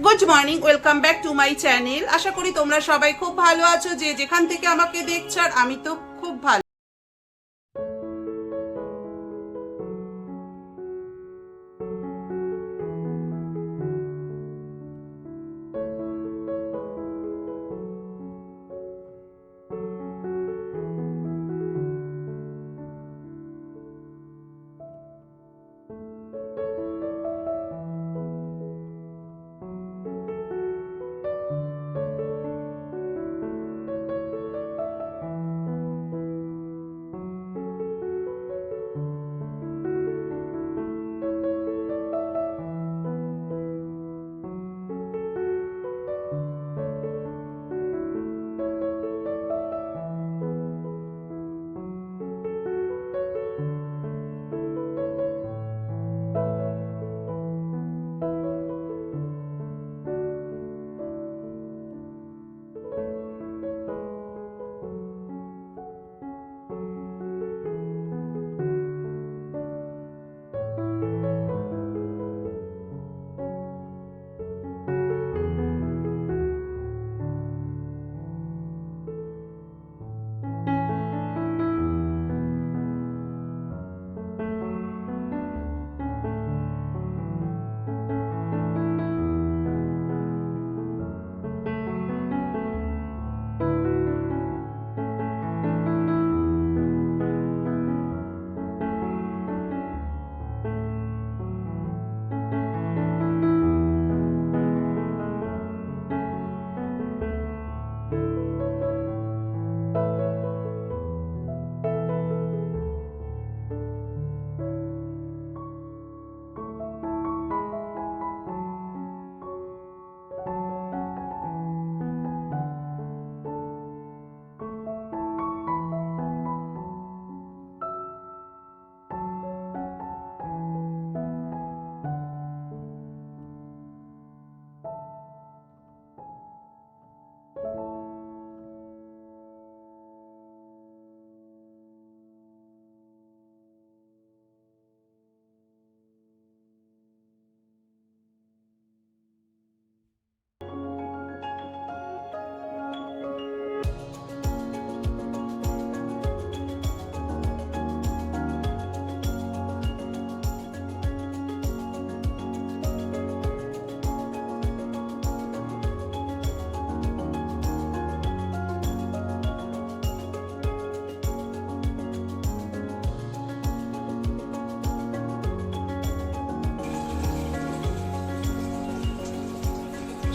Good morning welcome back to my channel আশা করি তোমরা সবাই খুব ভালো আছো। যে যেখান থেকে আমাকে দেখছ, আর আমি তো খুব ভালো।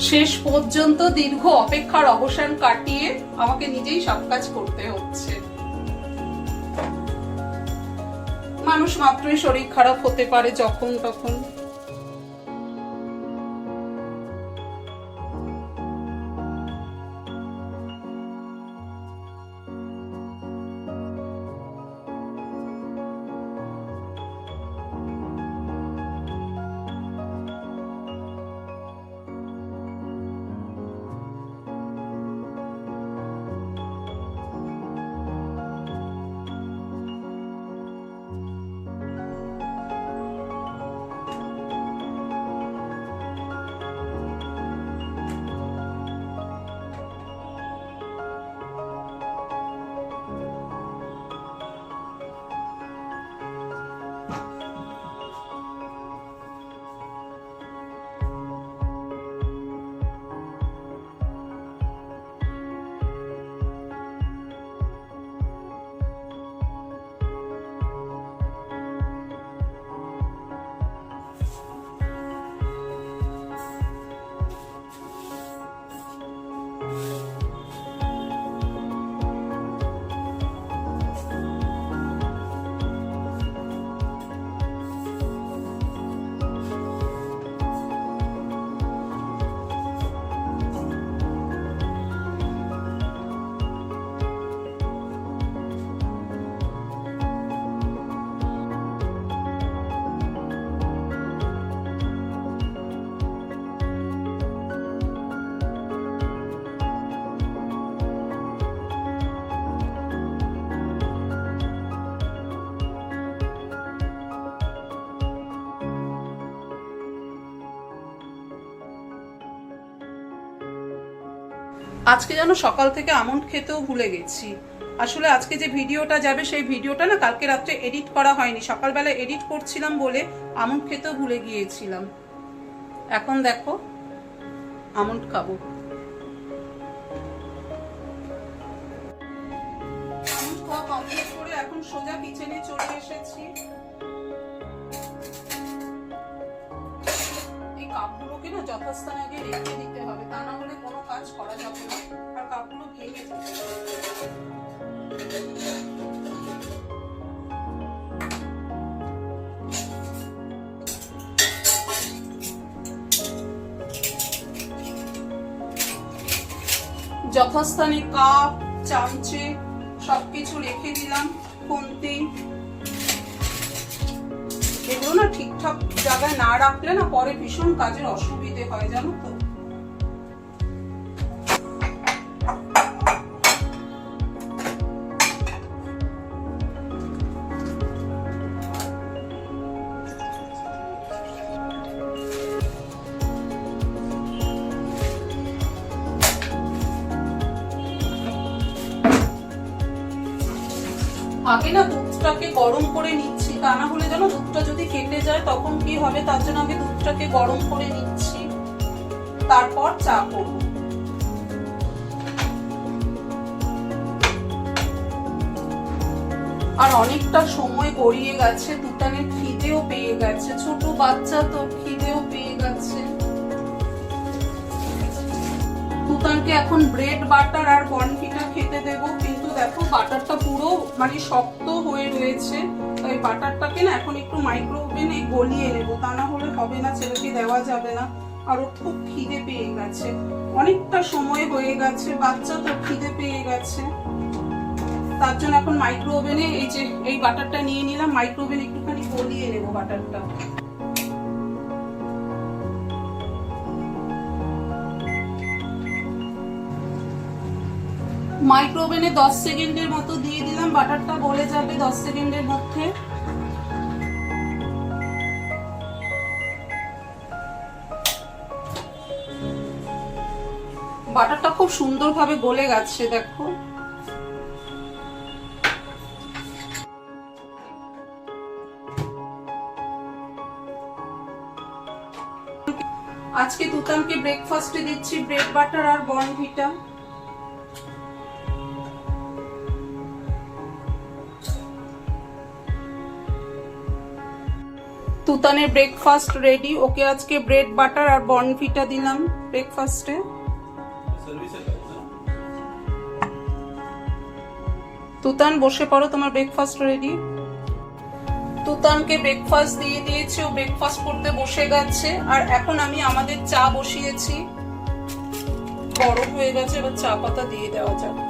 শেষ পর্যন্ত দীর্ঘ অপেক্ষার অবসান কাটিয়ে আমাকে নিজেই সব কাজ করতে হচ্ছে। মানুষ মাত্রই শরীর খারাপ হতে পারে যখন তখন। আজকে যেন সকাল থেকে আমন্ড খেতেও ভুলে গেছি। আসলে আজকে যে ভিডিওটা যাবে, সেই ভিডিওটা না কালকে রাত্রে এডিট করা হয়নি। সকালবেলা এডিট করছিলাম বলে আমন্ড খেতেও ভুলে গিয়েছিলাম। এখন দেখো, আমন্ড খাব। কমপ্লিট করে এখন সোজা কিচেনে চলে এসেছি। কাপগুলোকে না যথাস্থানে আগে রেখে দিতে হবে। তা না হলে কোনো কাজ করা যাবে না। আর কাপগুলো ভেঙে যাবে যথাস্থানে কাপ, চামচে সবকিছু রেখে দিলাম, খুন্তি এগুলো না ঠিকঠাক জায়গায় না রাখলে না পরে ভীষণ কাজের অসুবিধে হয়, জানো তো। আগে না দুধটাকে গরম করে নিচ্ছি। তা না হলে যেন দুধটা যদি কেটে যায়, তখন কি হবে? তার জন্য আগে দুধটাকে গরম করে নিচ্ছি। তারপর চা করব। আর অনেকটা সময় গড়িয়ে গেছে দুটানের খিদেও পেয়ে গেছে, ছোট বাচ্চা তো খিদেও পেয়ে গেছে। তুতানকে এখন ব্রেড বাটার আর বনফিটা খেতে দেবো। দেখো, বাটারটা পুরো মানে শক্ত হয়ে রয়েছে। তাই বাটারটাকে না এখন একটু মাইক্রো ওভেনে গলিয়ে নেব। তা না হলে হবে না, ছেলেকে দেওয়া যাবে না। আর খুব খিদে পেয়ে গেছে। অনেকটা সময় হয়ে গেছে, বাচ্চা তো খিদে পেয়ে গেছে। তার জন্য এখন মাইক্রো ওভেনে এই যে, এই বাটারটা নিয়ে নিলাম মাইক্রো ওভেনে একটুখানি গলিয়ে নেব বাটারটা। মাইক্রোওভেনে দশ সেকেন্ডের মতো দিয়ে দিলাম, বাটারটা গলে যাবে দশ সেকেন্ডের মধ্যে। বাটারটা খুব সুন্দরভাবে গলে গেছে, দেখো। আজকে তুতানকে ব্রেকফাস্টে দিচ্ছি ব্রেড বাটার আর বর্নভিটা তুতানের ব্রেকফাস্ট রেডি ওকে আজকে ব্রেড বাটার আর বর্নভিটা দিলাম ব্রেকফাস্টে তুতান, বসে পড়ো, তোমার ব্রেকফাস্ট রেডি তুতানকে ব্রেকফাস্ট দিয়ে দিয়েছি, ও ব্রেকফাস্ট করতে বসে গেছে। আর এখন আমি আমাদের চা বসিয়েছি। গরম হয়ে গেছে, এবার চা পাতা দিয়ে দেওয়া যাক।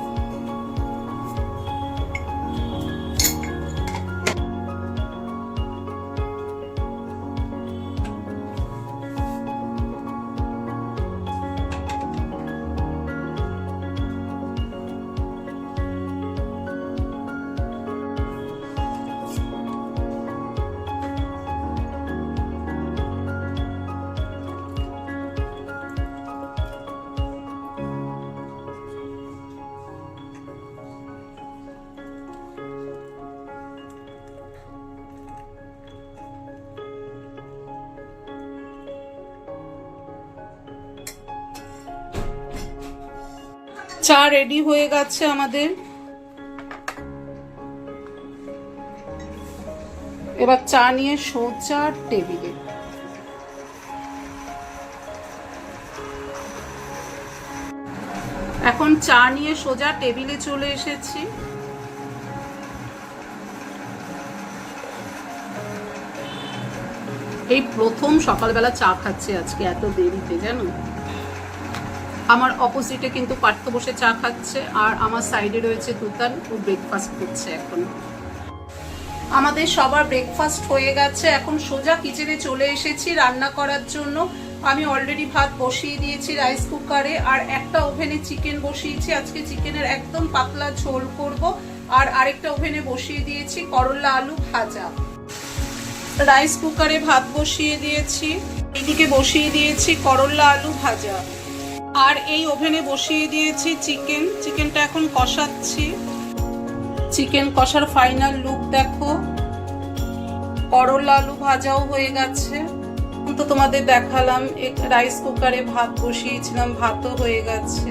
চা রেডি হয়ে গেছে আমাদের। এবার চা নিয়ে সোজা টেবিলে। এখন চা নিয়ে সোজা টেবিলে চলে এসেছি। এই প্রথম সকালবেলা চা খাচ্ছি আজকে এত দেরিতে, জানো? আমার অপোজিটে কিন্তু পার্থ বসে চা খাচ্ছে, আর আমার সাইডে রয়েছে তুতান ও ব্রেকফাস্ট করছে এখন। আমাদের সবার ব্রেকফাস্ট হয়ে গেছে, এখন সোজা কিচেনে চলে এসেছি রান্না করার জন্য। আমি অলরেডি ভাত বসিয়ে দিয়েছি রাইস কুকারে আর একটা ওভেনে চিকেন বসিয়েছি। আজকে চিকেনের একদম পাতলা ঝোল করব, আর আরেকটা ওভেনে বসিয়ে দিয়েছি করলা আলু ভাজা। রাইস কুকারে ভাত বসিয়ে দিয়েছি এদিকে বসিয়ে দিয়েছি করলা আলু ভাজা। আর এই ওভেনে বসিয়ে দিয়েছি চিকেন। চিকেনটা এখন কষাচ্ছি। চিকেন কষার ফাইনাল লুক দেখো। করলা আলু ভাজাও হয়ে গেছে। তো তোমাদের দেখালাম রাইস কুকারে ভাত বসিয়েছিলাম, ভাতও হয়ে গেছে।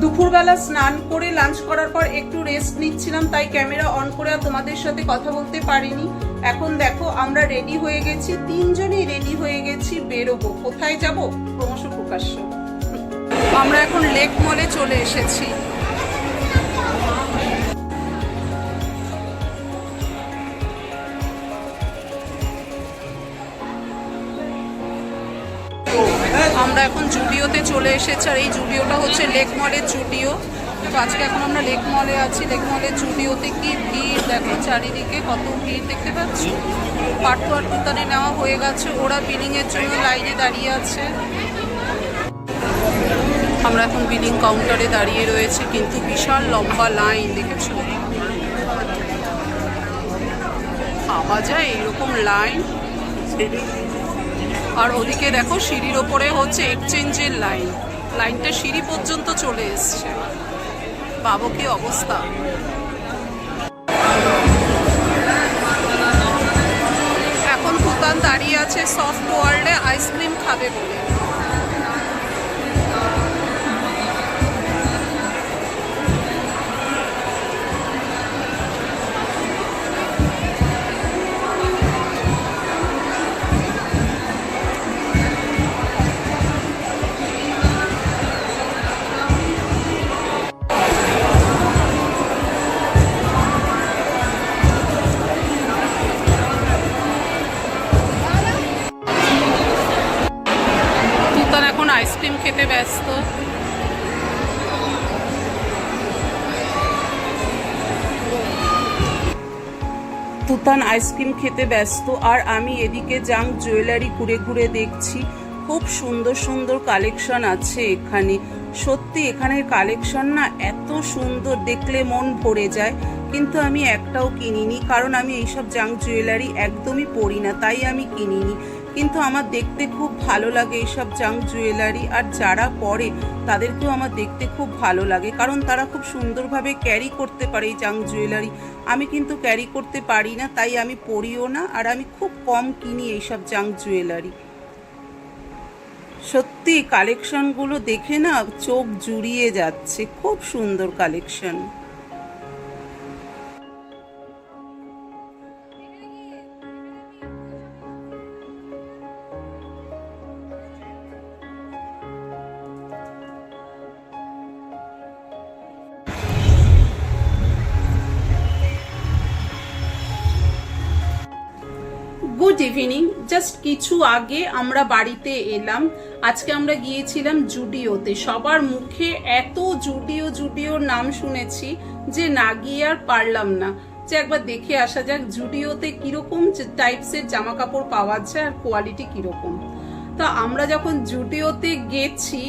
দুপুরবেলা স্নান করে লাঞ্চ করার পর একটু রেস্ট নিচ্ছিলাম, তাই ক্যামেরা অন করে তোমাদের সাথে কথা বলতে পারিনি। এখন দেখো, আমরা রেডি হয়ে গেছি, তিনজনই রেডি হয়ে গেছি, বেরোবো। কোথায় যাব? ক্রমশ প্রকাশ্য। আমরা এখন লেক মলে চলে এসেছি। আমরা এখন জুডিওতে চলে এসেছি, আর এই জুডিওটা হচ্ছে লেক মলের জুডিও। তো আজকে এখন আমরা লেক মলে আছি। লেক মলের জুডিওতে কি ভিড়? দেখো চারিদিকে কত ভিড় দেখতে পাচ্ছি। পার্থ আর তুতানে নেওয়া হয়ে গেছে। ওরা বিলিং এর জন্য লাইনে দাঁড়িয়ে আছে। আমরা এখন বিলিং কাউন্টারে দাঁড়িয়ে রয়েছে, কিন্তু বিশাল লম্বা লাইন দেখেছ? পাওয়া যায় এরকম লাইন আর ওদিকে দেখো সিঁড়ির ওপরে হচ্ছে এক্সচেঞ্জের লাইন লাইনটা সিঁড়ি পর্যন্ত চলে এসছে। পাবো কি অবস্থা? এখন ভুতান দাঁড়িয়ে আছে সফট ওয়ার্ল্ডে আইসক্রিম খাবে বলে। আইসক্রিম খেতে ব্যস্ত। তুতান আইসক্রিম খেতে ব্যস্ত, আর আমি এদিকে জাং জুয়েলারি ঘুরে ঘুরে দেখছি। খুব সুন্দর সুন্দর কালেকশন আছে এখানে। সত্যি এখানের কালেকশন না এত সুন্দর, দেখলে মন ভরে যায়। কিন্তু আমি একটাও কিনিনি, কারণ আমি এইসব জাং জুয়েলারি একদমই পরি না, তাই আমি কিনিনি। কিন্তু আমার দেখতে খুব ভালো লাগে এইসব জাং জুয়েলারি আর যারা পরে, তাদেরকেও আমার দেখতে খুব ভালো লাগে, কারণ তারা খুব সুন্দরভাবে ক্যারি করতে পারে এই জাং জুয়েলারি। আমি কিন্তু ক্যারি করতে পারি না, তাই আমি পরিও না, আর আমি খুব কম কিনি এইসব জাং জুয়েলারি। সত্যি কালেকশনগুলো দেখে না চোখ জুড়িয়ে যাচ্ছে, খুব সুন্দর কালেকশন গুড ইভিনিং জাস্ট কিছু আগে আমরা বাড়িতে এলাম। আজকে আমরা গিয়েছিলাম জুডিওতে। সবার মুখে এত জুডিও, জুডিওর নাম শুনেছি যে না গিয়ে আর পারলাম না। যে একবার দেখে আসা যাক জুডিওতে কীরকম টাইপসের জামা কাপড় পাওয়া যায় আর কোয়ালিটি কীরকম। তা আমরা যখন জুডিওতে গেছি,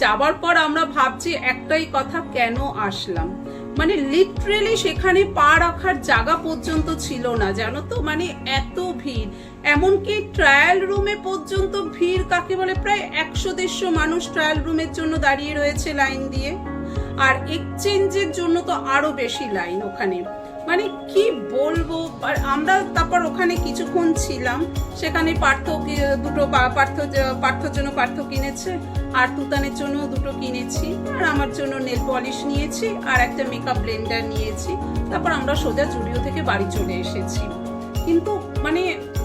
যাবার পর আমরা ভাবছি একটাই কথা, কেন আসলাম? মানে লিটারেলি সেখানে পা রাখার জায়গা পর্যন্ত ছিল না, জানো তো? মানে এত ভিড়। এমনকি ট্রায়াল রুমে পর্যন্ত ভিড় কাকে বলে? প্রায় একশো দেড়শো মানুষ ট্রায়াল রুমের জন্য দাঁড়িয়ে রয়েছে লাইন দিয়ে। আর এক্সচেঞ্জের জন্য তো আরও বেশি লাইন ওখানে। মানে কি বলব? আর আমরা তারপর ওখানে কিছুক্ষণ ছিলাম। সেখানে পার্থ দুটো পার্থ, পার্থর জন্য পার্থ কিনেছে, আর তুতানের জন্য দুটো কিনেছি। আর আমার জন্য নেল পলিশ নিয়েছি, আর একটা মেকআপ ব্লেন্ডার নিয়েছি। তারপর আমরা সোজা জুডিও থেকে বাড়ি চলে এসেছি। কিন্তু মানে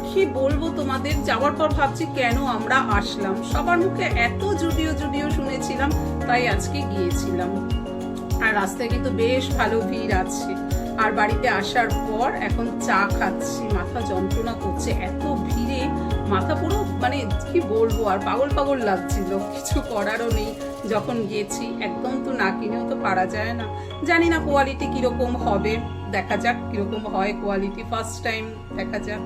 কি বলব তোমাদের, যাওয়ার পর ভাবছি কেন আমরা আসলাম? সবার মুখে এত জুডিও জুডিও শুনেছিলাম, তাই আজকে গিয়েছিলাম। আর রাস্তায় কিন্তু বেশ ভালো ভিড় আছে। আর বাড়িতে আসার পর এখন চা খাচ্ছি, মাথা যন্ত্রণা করছে, এত ভিড়ে, মাথা পুরো মানে কি বলব আর পাগল পাগল লাগছিল, কিছু করারও নেই। যখন গেছি, একদম তো না কিনেও তো পারা যায় না। জানি না কোয়ালিটি কীরকম হবে, দেখা যাক কীরকম হয় কোয়ালিটি ফার্স্ট টাইম দেখা যাক।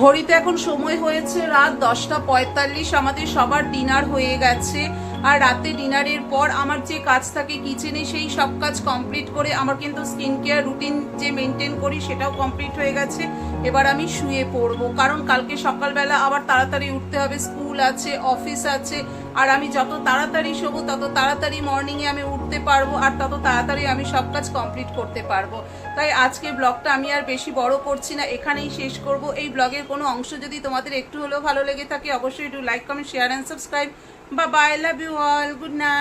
ঘড়িতে এখন সময় হয়েছে রাত দশটা পঁয়তাল্লিশ, আমাদের সবার ডিনার হয়ে গেছে। আর রাতে ডিনারের পর আমার যে কাজ থাকে কিচেনে, সেই সব কাজ কমপ্লিট করে আমার কিন্তু স্কিন কেয়ার রুটিন যে মেনটেন করি সেটাও কমপ্লিট হয়ে গেছে। এবার আমি শুয়ে পড়ব। কারণ কালকে সকালবেলা আবার তাড়াতাড়ি উঠতে হবে স্কুল আছে অফিস আছে, আর আমি যত তাড়াতাড়ি শোবো, তত তাড়াতাড়ি মর্নিংয়ে আমি উঠতে পারব, আর তত তাড়াতাড়ি আমি সব কাজ কমপ্লিট করতে পারব। তাই আজকে ব্লগটা আমি আর বেশি বড় করছি না, এখানেই শেষ করব। এই ব্লগের কোনো অংশ যদি তোমাদের একটু হলেও ভালো লেগে থাকে, অবশ্যই একটু like comment share and subscribe Bye-bye. Love you all. Good night.